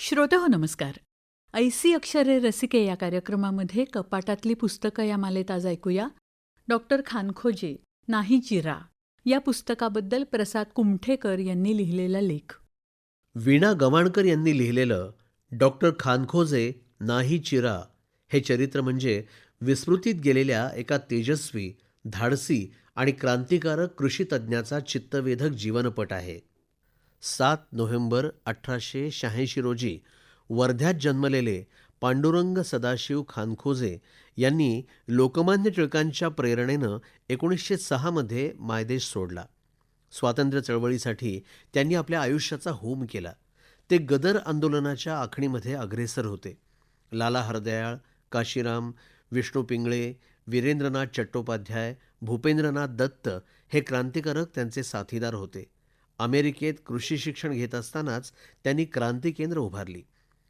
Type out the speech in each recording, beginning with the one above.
श्रोते हो नमस्कार. ऐसी अक्षरे रसिके या कार्यक्रमामध्ये कपाटातली पुस्तकं या मालेत आज ऐकूया. डॉक्टर खानखोजे नाही चिरा या पुस्तकाबद्दल प्रसाद कुमठेकर यांनी लिहिलेला लेख. वीणा गवाणकर यांनी लिहिलेलं डॉक्टर खानखोजे नाही चिरा हे चरित्र म्हणजे विस्मृतीत गेलेल्या एका तेजस्वी धाडसी आणि क्रांतिकारक कृषीतज्ञाचा चित्तवेधक जीवनपट आहे. सात नोव्हेंबर अठराशे शहाऐंशी रोजी वर्ध्यात जन्मलेले पांडुरंग सदाशिव खानखोजे यांनी लोकमान्य टिळकांच्या प्रेरणेनं एकोणीसशे सहामध्ये मायदेश सोडला. स्वातंत्र्य चळवळीसाठी त्यांनी आपल्या आयुष्याचा होम केला. ते गदर आंदोलनाच्या आखणीमध्ये अग्रेसर होते. लाला हरदयाळ काशीराम विष्णू पिंगळे वीरेंद्रनाथ चट्टोपाध्याय भूपेंद्रनाथ दत्त हे क्रांतिकारक त्यांचे साथीदार होते. अमेरिकेत कृषी शिक्षण घेत असतानाच त्यांनी क्रांती केंद्र उभारली.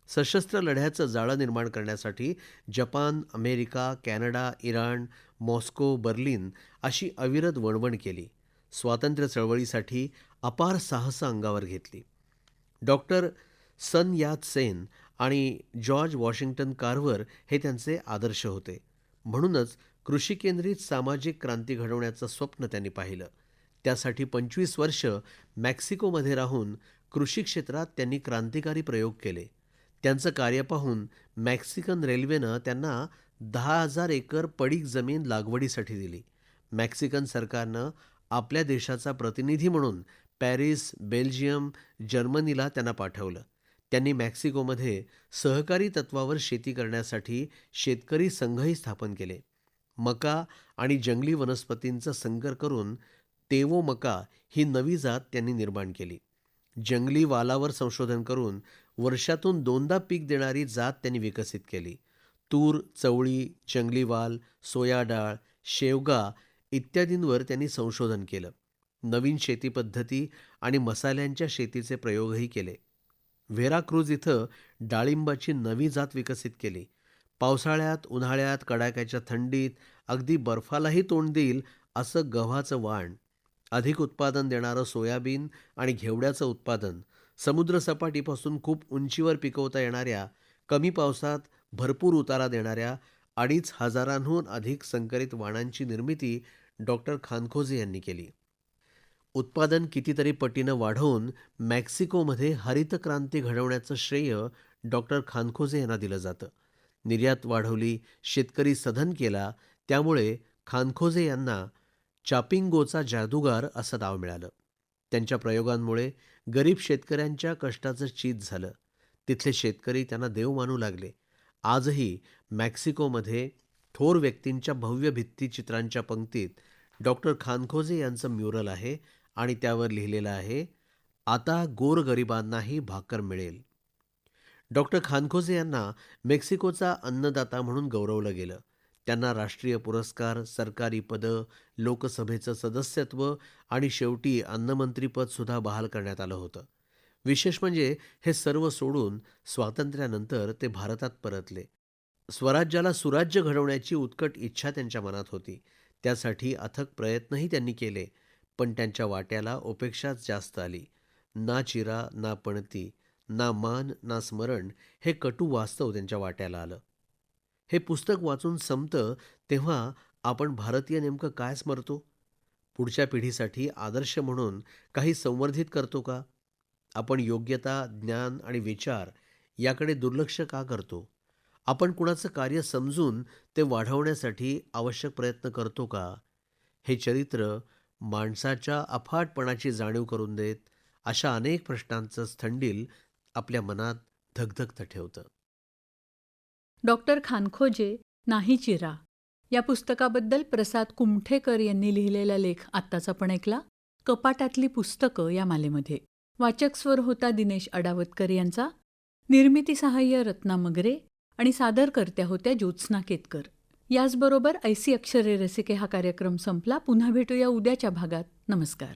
सशस्त्र लढ्याचं जाळं निर्माण करण्यासाठी Japan America Canada Iran Moscow Berlin अशी अविरत वणवण केली. स्वातंत्र्य चळवळीसाठी अपार साहस अंगावर घेतली. डॉक्टर सन यात सेन आणि जॉर्ज वॉशिंग्टन कार्वर हे त्यांचे आदर्श होते. म्हणूनच कृषी केंद्रित सामाजिक क्रांती घडवण्याचं स्वप्न त्यांनी पाहिलं. त्यासाठी पंचवीस वर्ष मेक्सिकोमध्ये राहून कृषी क्षेत्रात त्यांनी क्रांतिकारी प्रयोग केले. त्यांचं कार्य पाहून मेक्सिकन रेल्वेनं त्यांना दहा हजार एकर पडीक जमीन लागवडीसाठी दिली. मेक्सिकन सरकारनं आपल्या देशाचा प्रतिनिधी म्हणून पॅरिस बेल्जियम जर्मनीला त्यांना पाठवलं. त्यांनी मेक्सिकोमध्ये सहकारी तत्वावर शेती करण्यासाठी शेतकरी संघही स्थापन केले. मका आणि जंगली वनस्पतींचा संकर करून तेवो मका ही नवी जात त्यांनी निर्माण केली. जंगली वालावर संशोधन करून वर्षातून दोनदा पीक देणारी जात त्यांनी विकसित केली. तूर चवळी जंगली वाल सोया डाळ शेवगा इत्यादींवर त्यांनी संशोधन केलं. नवीन शेती पद्धती आणि मसाल्यांच्या शेतीचे प्रयोगही केले. व्हेराक्रूज इथं डाळिंबाची नवी जात विकसित केली. पावसाळ्यात उन्हाळ्यात कडाक्याच्या थंडीत अगदी बर्फालाही तोंड देईल असं गव्हाचं वाण अधिक उत्पादन देणारं सोयाबीन आणि घेवड्याचं उत्पादन समुद्रसपाटीपासून खूप उंचीवर पिकवता येणाऱ्या कमी पावसात भरपूर उतारा देणाऱ्या अडीच हजारांहून अधिक संकरित वाणांची निर्मिती डॉक्टर खानखोजे यांनी केली. उत्पादन कितीतरी पटीनं वाढवून मेक्सिकोमध्ये हरित क्रांती घडवण्याचं श्रेय डॉक्टर खानखोजे यांना दिलं जातं. निर्यात वाढवली शेतकरी सधन केला त्यामुळे खानखोजे यांना चापिंगोचा जादूगार असं नाव मिळालं. त्यांच्या प्रयोगांमुळे गरीब शेतकऱ्यांच्या कष्टाचं चीज झालं. तिथले शेतकरी त्यांना देव मानू लागले. आजही मेक्सिकोमध्ये थोर व्यक्तींच्या भव्य भित्तीचित्रांच्या पंक्तीत डॉक्टर खानखोजे यांचं म्युरल आहे आणि त्यावर लिहिलेलं आहे आता गोरगरिबांनाही भाकर मिळेल. डॉक्टर खानखोजे यांना मेक्सिकोचा अन्नदाता म्हणून गौरवलं गेलं. त्यांना राष्ट्रीय पुरस्कार सरकारी पदं लोकसभेचं सदस्यत्व आणि शेवटी अन्नमंत्रीपदसुद्धा बहाल करण्यात आलं होतं. विशेष म्हणजे हे सर्व सोडून स्वातंत्र्यानंतर ते भारतात परतले. स्वराज्याला सुराज्य घडवण्याची उत्कट इच्छा त्यांच्या मनात होती. त्यासाठी अथक प्रयत्नही त्यांनी केले पण त्यांच्या वाट्याला उपेक्षाच जास्त आली. ना चिरा ना पणती ना मान ना स्मरण हे कटू वास्तव त्यांच्या वाट्याला आलं. हे पुस्तक वाचून संपतं तेव्हा आपण भारतीय नेमकं काय स्मरतो? पुढच्या पिढीसाठी आदर्श म्हणून काही संवर्धित करतो का? आपण योग्यता ज्ञान आणि विचार याकडे दुर्लक्ष का करतो? आपण कुणाचं कार्य समजून ते वाढवण्यासाठी आवश्यक प्रयत्न करतो का? हे चरित्र माणसाच्या अफाटपणाची जाणीव करून देत अशा अनेक प्रश्नांचं स्थंडील आपल्या मनात धगधगतं ठेवतं. डॉक्टर खानखोजे नाही चिरा. या पुस्तकाबद्दल प्रसाद कुमठेकर यांनी लिहिलेला लेख आत्ताच आपण ऐकला. कपाटातली पुस्तकं या मालेमध्ये. वाचक स्वर होता दिनेश अडावतकर यांचा. निर्मिती सहाय्य रत्ना मगरे आणि सादरकर्त्या होत्या ज्योत्स्ना केतकर. याचबरोबर ऐसी अक्षरे रसिके हा कार्यक्रम संपला. पुन्हा भेटूया उद्याच्या भागात. नमस्कार.